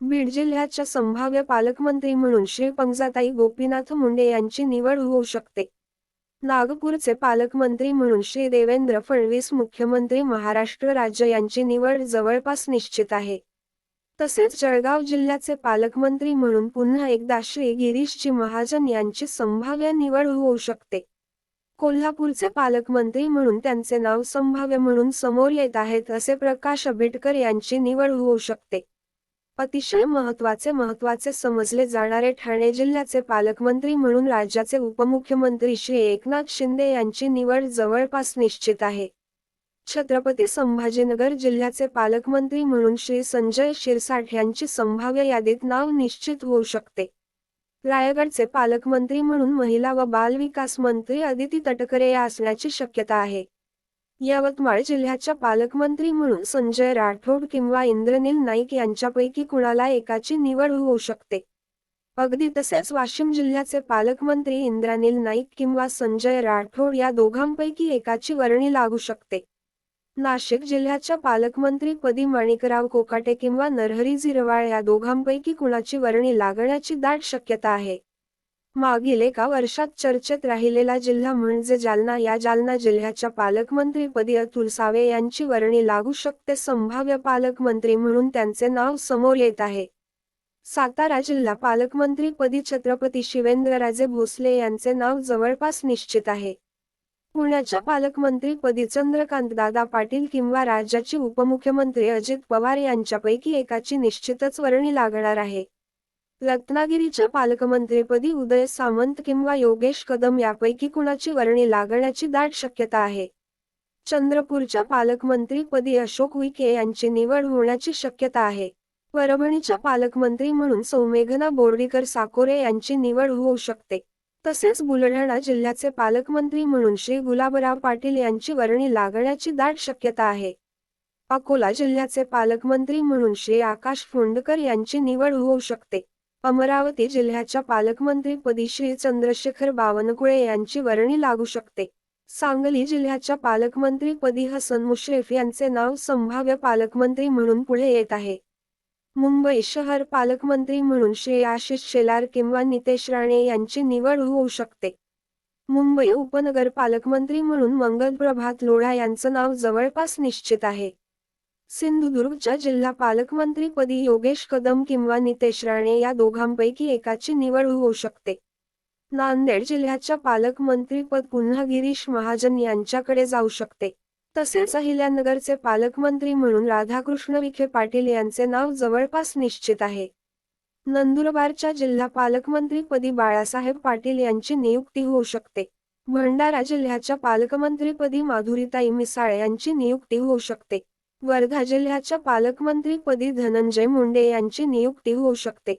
बीड जिल्ह्याच्या संभाव्य पालकमंत्री म्हणून श्री पंजाताई गोपीनाथ मुंडे यांची निवड होऊ शकते. नागपूरचे पालकमंत्री म्हणून श्री देवेंद्र फडणवीस मुख्यमंत्री महाराष्ट्र राज्य यांची निवड जवळपास निश्चित आहे. तसेच जळगाव जिल्ह्याचे पालकमंत्री म्हणून पुन्हा एकदा श्री गिरीशजी महाजन यांची संभाव्य निवड होऊ शकते. कोल्हापूरचे पालकमंत्री म्हणून त्यांचे नाव संभाव्य म्हणून समोर येत आहेत असे प्रकाश आंबेडकर यांची निवड होऊ शकते. अतिशय महत्त्वाचे महत्त्वाचे समजले जाणारे ठाणे जिल्ह्याचे पालकमंत्री म्हणून राज्याचे उपमुख्यमंत्री श्री एकनाथ शिंदे यांची निवड जवळपास निश्चित आहे. छत्रपती संभाजीनगर जिल्ह्याचे पालकमंत्री म्हणून श्री संजय शिरसाठ यांची संभाव्य यादीत नाव निश्चित होऊ शकते. रायगडचे पालकमंत्री म्हणून महिला व बालविकास मंत्री अदिती तटकरे या असण्याची शक्यता आहे. यवतमाळ जिल्ह्याच्या पालकमंत्री म्हणून संजय राठोड किंवा इंद्रनील नाईक यांच्यापैकी कुणाला एकाची निवड होऊ शकते? अगदी तसेच वाशिम जिल्ह्याचे पालकमंत्री इंद्रानील नाईक किंवा संजय राठोड या दोघांपैकी एकाची वर्णी लागू शकते. नाशिक जिल्ह्याच्या पालकमंत्रीपदी माणिकराव कोकाटे किंवा नरहरी झिरवाळ या दोघांपैकी कुणाची वर्णी लागण्याची दाट शक्यता आहे? मागील एका वर्षात चर्चेत राहिलेला जिल्हा म्हणजे जालना. या जालना जिल्ह्याच्या पालकमंत्रीपदी अतुल सावे यांची वर्णी लागू शकते. संभाव्य पालकमंत्री म्हणून त्यांचे नाव समोर येत आहे. सातारा जिल्हा पालकमंत्रीपदी छत्रपती शिवेंद्रराजे भोसले यांचे नाव जवळपास निश्चित आहे. पुण्याच्या पालकमंत्रीपदी चंद्रकांत दादा पाटील किंवा राज्याचे उपमुख्यमंत्री अजित पवार यांच्यापैकी एकाची निश्चितच वर्णी लागणार आहे. रत्नागिरीच्या पालकमंत्रीपदी उदय सामंत किंवा योगेश कदम यापैकी कुणाची वर्णी लागण्याची दाट शक्यता आहे? चंद्रपूरच्या पालकमंत्रीपदी अशोक विखे यांची निवड होण्याची शक्यता आहे. परभणीच्या पालकमंत्री म्हणून सौमेघना बोर्डीकर साकोरे यांची निवड होऊ शकते. तसेच बुलढाणा जिल्ह्याचे पालकमंत्री म्हणून श्री गुलाबराव पाटील यांची वर्णी लागण्याची दाट शक्यता आहे. अकोला जिल्ह्याचे पालकमंत्री म्हणून श्री आकाश फोंडकर यांची निवड होऊ शकते. अमरावती जिल्ह्याच्या पालकमंत्रीपदी श्री चंद्रशेखर बावनकुळे यांची वर्णी लागू शकते. सांगली जिल्ह्याच्या पालकमंत्रीपदी हसन मुश्रीफ यांचे नाव संभाव्य पालकमंत्री म्हणून पुढे येत आहे. मुंबई शहर पालकमंत्री म्हणून श्री आशिष शेलार किंवा नितेश राणे यांची निवड होऊ शकते. मुंबई उपनगर पालकमंत्री म्हणून मंगल प्रभात लोढा यांचं नाव जवळपास निश्चित आहे. सिंधुदुर्गच्या जिल्हा पालकमंत्रीपदी योगेश कदम किंवा नितेश राणे या दोघांपैकी एकाची निवड होऊ शकते. नांदेड जिल्ह्याच्या पालकमंत्रीपद पुन्हा गिरीश महाजन यांच्याकडे जाऊ शकते. तसेच अहिल्यानगरचे पालकमंत्री म्हणून राधाकृष्ण विखे पाटील यांचे नाव जवळपास निश्चित आहे. नंदुरबारच्या जिल्हा पालकमंत्रीपदी बाळासाहेब पाटील यांची नियुक्ती होऊ शकते. भंडारा जिल्ह्याच्या पालकमंत्रीपदी माधुरीताई मिसाळ यांची नियुक्ती होऊ शकते. वर्धा जिल्ह्याच्या पालकमंत्रीपदी धनंजय मुंडे यांची नियुक्ती होऊ शकते.